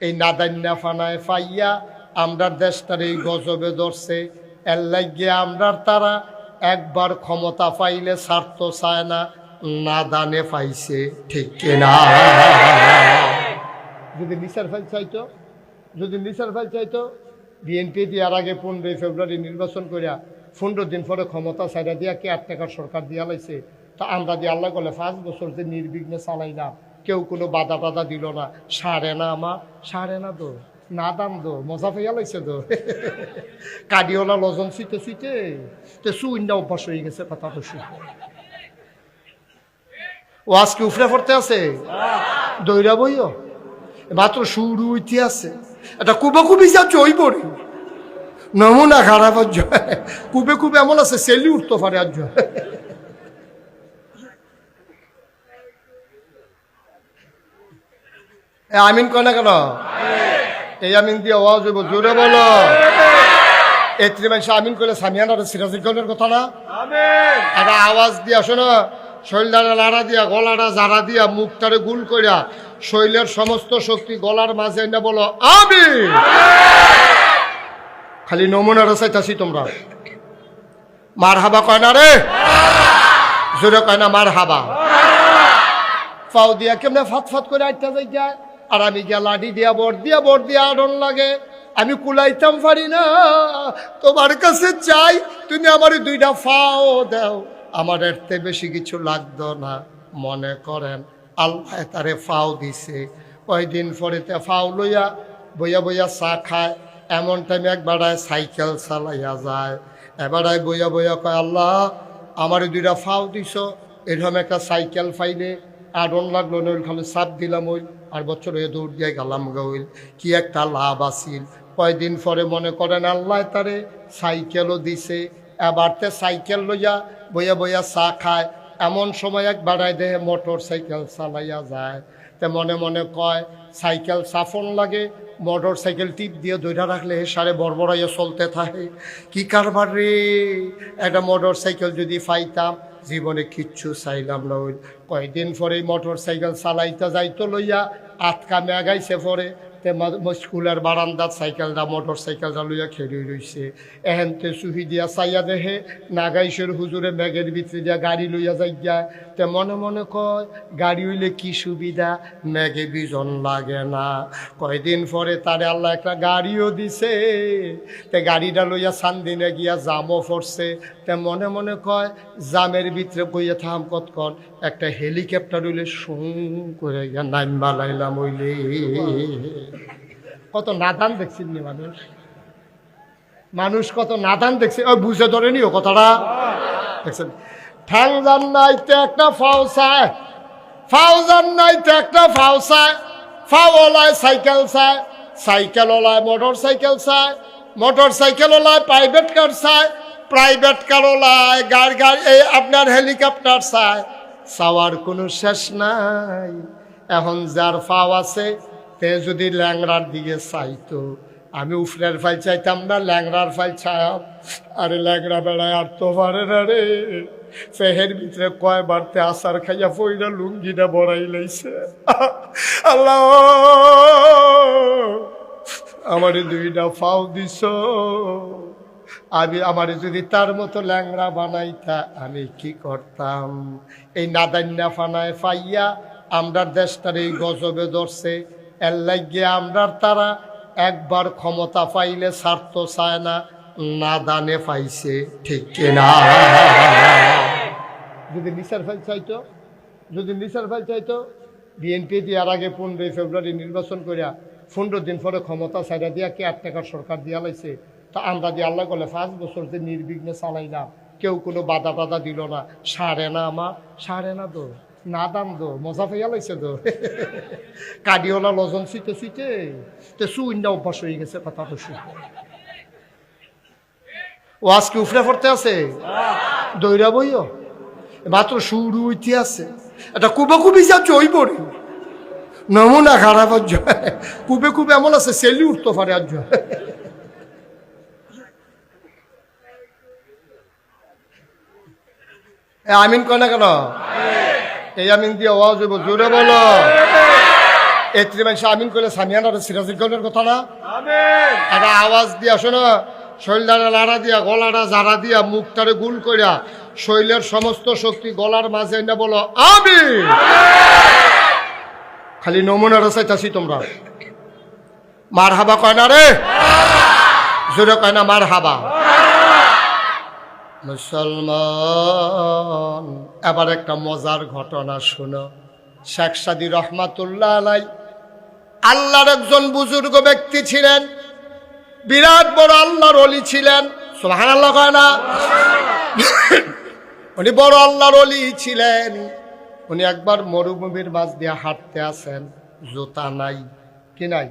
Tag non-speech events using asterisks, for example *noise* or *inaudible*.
এই নাদান্যা ফানায় ফাইয়া, আমরার দেশটার এই গজবে ধরছে। এর লাগিয়ে আমরার তারা একবার ক্ষমতা পাইলে স্বার্থ চায় না নাদানে পাইছে ঠিক কিনা। যদি নিসার ফাইল চাইতো, যদি নিসার ফাইল চাইতো, বিএনপি দেওয়ার আগে পনেরোই ফেব্রুয়ারি নির্বাচন করিয়া পনেরো দিন পরে ক্ষমতা সাইডা দিয়া কে আট টাকার সরকার দিয়া লাইছে? তা আমরা দিয়ে আল্লাহ করলে পাঁচ বছর যে নির্বিঘ্নে চালাইলাম কেউ কোনো বাধা টাধা দিল না। সারে না আমার সারে না তো না দাম দো, মজা পেয়ে লাইছে তো *laughs* কাডিওলা লজন শুইতে শুইতে তো সুইন্ডা অভ্যাস হয়ে গেছে কথা শুই ও আজকে উফরে পড়তে আছে? দৈরা বইও? মাত্র শুরু হইতে আছে। এটা কুবে কুবি যা চই পড়ি। নমুনা খারাপ কুবে কুবে এমন আছে, সেলি উঠতে পারে আজ আমিন কনে কেন? এই আমিন দিয়ে আওয়াজ হইব জোরে বলো। এত্রি মানুষ আমিন করলে সামিয়ান আর সিরাজুল কথা না? একটা আওয়াজ দিয়া শোনো শৈলদারে লাড়া দিয়া গলাটা জারা দিয়া মুখটারে গুল করিয়া শৈলের সমস্ত শক্তি গলার মাঝে এনে বলো আমি খালি নমুনার চাইতাছি তোমরা। মার হাবা কয় না রে? জোরে কয় না মার হাবা পাও দিয়া কেমনে ফাত ফাত করে আটটা যাই যায় আর আমি গিয়া লাঠি দিয়া বর দিয়া বর দিয়া আডন লাগে। আমি কুলাইতাম পারি না, তোমার কাছে চাই, তুমি আমার দুইটা ফাও দাও। আমার এর বেশি কিছু লাগতো না, মনে করেন, আল্লাহ তারে ফাও দিছে। কয়দিন পরেতে ফাও লইয়া বইয়া বইয়া চা খায়, এমন টাইমে একবারায় সাইকেল চালাইয়া যায়। এবারায় বইয়া বইয়া কয়, আল্লাহ, আমার দুইটা ফাও দিছ। এরকম একটা সাইকেল ফাইলে আডন লাগল, নইল খালি চাপ দিলাম ওই আর বছর দৌড় দিয়ে গেলাম গইল কি একটা লাভ আসিল কয়দিন পরে মনে করেন, আল্লাহ তারে সাইকেলও দিছে। এবারতে সাইকেল লইয়া বইয়া বইয়া চা খায়। এমন সময় এক বাড়ায় দেহে মোটর সাইকেল চালাইয়া যায়। তে মনে মনে কয়, সাইকেল সাফন লাগে মোটর সাইকেল টিপ দিয়ে ধৈরা রাখলে সারে বড়বড়াইয়া চলতে থাকে। কি কারবার রে? একটা মোটর সাইকেল যদি পাইতাম, জীবনে কিচ্ছু চাইলাম না। কয়েকদিন পরে মোটর সাইকেল চালাইতে যাইতো লইয়া, আটকা মেগাইছে পরে। তে স্কুলের বারান্দাত সাইকেলটা মোটর সাইকেলটা লইয়া খেলি রইছে এহেনতে সুহি দিয়া চাইয়া দেহে নাগাইশের হুজুরে মেঘের ভিতরে দিয়া গাড়ি লইয়া যাই যায় তে মনে মনে কয়, গাড়ি হইলে কি সুবিধা? মেঘে বিজন লাগে না। কয়দিন পরে তারে আল্লাহ একটা গাড়িও দিছে। তে গাড়িটা লইয়া সান্দিনে গিয়া জামও পড়ছে তে মনে মনে কয়, জামের ভিতরে কইয়া থাম কতক্ষণ। একটা হেলিকপ্টার হইলে সুং করে গিয়া নাইম বালাইলাম হইলে। কত নাদান দেখছেন মানুষ। মানুষ কত নাদান দেখছে। ওই বুঝে ধরেনি ও কথাটা। দেখছেন? ঠ্যাং জান নাইতে একটা ফাও চায়। ফাও জান নাইতে একটা ফাও চায়। ফাও ওলায় সাইকেল চায়। সাইকেল ওলায় মোটর সাইকেল চায়। মোটর সাইকেল ওলায় প্রাইভেট কার চায়। প্রাইভেট কার ওলায় গাড়ি গাড়ি, এই আপনার হেলিকপ্টার চায়। চাওয়ার কোনো শেষ নাই। এখন যার ফাও আছে তে যদি ল্যাংড়ার দিকে চাইতো, আমি উফরের ফাইল চাইতাম না, ল্যাংড়ার ফাইল চাইব আরে ল্যাংড়া বেড়ায় আর তো পারে না রে। ফেহের ভিতরে কয় বাড়তে আসার খাইয়া পইরা লুঙ্গিটা বড়াই লাইছে। আল্লাহ! আমার দুইটা ফাও দিছ। আমি, আমার যদি তার মতো ল্যাংড়া বানাইতা, আমি কি করতাম? এই নাদান্যা ফানায় ফাইয়া, আমরার দেশটার এই গজবে ধরছে। এর লাগিয়ে আমরার তারা একবার ক্ষমতা পাইলে স্বার্থ চায় না না দানে পাইছে ঠিক কিনা। যদি নিসার ফাইল চাইতো, যদি নিসার ফাইল চাইতো, বিএনপি দেওয়ার আগে পনেরোই ফেব্রুয়ারি নির্বাচন করিয়া পনেরো দিন পরে ক্ষমতা সাইডা দিয়া কে আট টাকার সরকার দিয়া লাইছে, তা আমরা দিয়ে আল্লাহ করলে পাঁচ বছর যে নির্বিঘ্নে চালাইলাম, কেউ কোনো বাধা টাধা দিল না, সারে না আমার সারে না তো। না দাম দো মজা পেয়ে লাইছে তো কাডিওলা লজন শুইতে শুইতে তো সুইন্ডা অভ্যাস হয়ে গেছে কথা তো ও আজকে উফরে পড়তে আছে? দৈরা বইও মাত্র শুরু হইতে আছে। এটা কুবে কুবি যা চই পড়ি নমুনা খারাপ আজ কুবে কুবে এমন আছে সেলি উঠতে পারে আজ আমিন কয় না কেন? এই আমিন দিয়ে আওয়াজ হইব জোরে বলো। এত্রি মানুষ আমিন করলে সামিয়ান আর সিরাজুল কৌলের কথা না? একটা আওয়াজ দিয়া শোনো শৈলদারে লাড়া দিয়া গলাটা জারা দিয়া মুখটারে গুল কইরা শৈলের সমস্ত শক্তি গলার মাঝে এনে বলো আমি খালি নমুনার চাইতাছি তোমরা। মার হাবা কয় না রে? জোরে কয় না মার হাবা মুসলমান এবার একটা মজার ঘটনা শোনো। শেখ সাদি রহমাতুল্লাহ আলাই আল্লাহর একজন বুজুর্গ ব্যক্তি ছিলেন। বিরাট বড় আল্লাহর অলি ছিলেন। সোহান আল্লাহ কয় না? *coughs* উনি বড় আল্লাহর অলি ছিলেন। উনি একবার মরুভূমির মাঝ দিয়ে হাঁটতে আসেন। জুতা নাই। কি নাই?